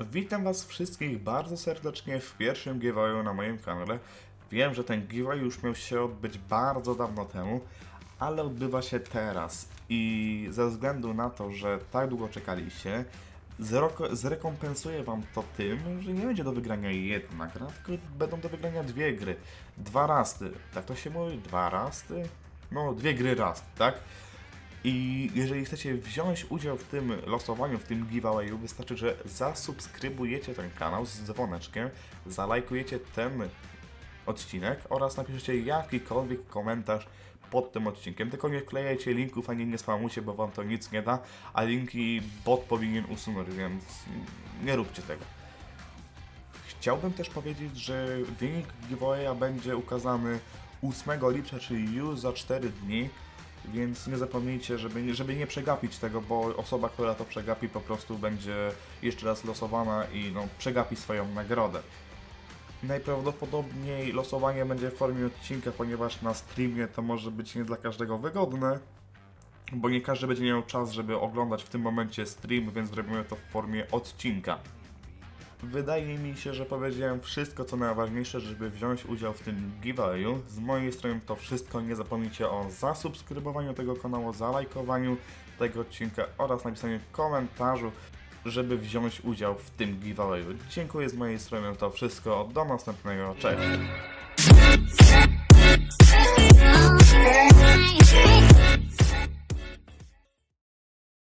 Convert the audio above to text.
Witam Was wszystkich bardzo serdecznie w pierwszym giveawayu na moim kanale. Wiem, że ten giveaway już miał się odbyć bardzo dawno temu, ale odbywa się teraz i ze względu na to, że tak długo czekaliście, zrekompensuję Wam to tym, że nie będzie do wygrania jedna gra, tylko będą do wygrania dwie gry. Dwa rasty, tak to się mówi? Dwa rasty? No, dwie gry rast, tak? I jeżeli chcecie wziąć udział w tym losowaniu, w tym giveawayu, wystarczy, że zasubskrybujecie ten kanał z dzwoneczkiem, zalajkujecie ten odcinek oraz napiszecie jakikolwiek komentarz pod tym odcinkiem. Tylko nie wklejajcie linków ani nie spamujcie, bo wam to nic nie da, a linki bot powinien usunąć, więc nie róbcie tego. Chciałbym też powiedzieć, że wynik giveawaya będzie ukazany 8 lipca, czyli już za 4 dni, więc nie zapomnijcie, żeby, żeby nie przegapić tego, bo osoba, która to przegapi, po prostu będzie jeszcze raz losowana i no, przegapi swoją nagrodę. Najprawdopodobniej losowanie będzie w formie odcinka, ponieważ na streamie to może być nie dla każdego wygodne, bo nie każdy będzie miał czas, żeby oglądać w tym momencie stream, więc zrobimy to w formie odcinka. Wydaje mi się, że powiedziałem wszystko co najważniejsze, żeby wziąć udział w tym giveawayu. Z mojej strony to wszystko. Nie zapomnijcie o zasubskrybowaniu tego kanału, zalajkowaniu tego odcinka oraz napisaniu komentarzu, żeby wziąć udział w tym giveawayu. Dziękuję z mojej strony to wszystko. Do następnego. Cześć!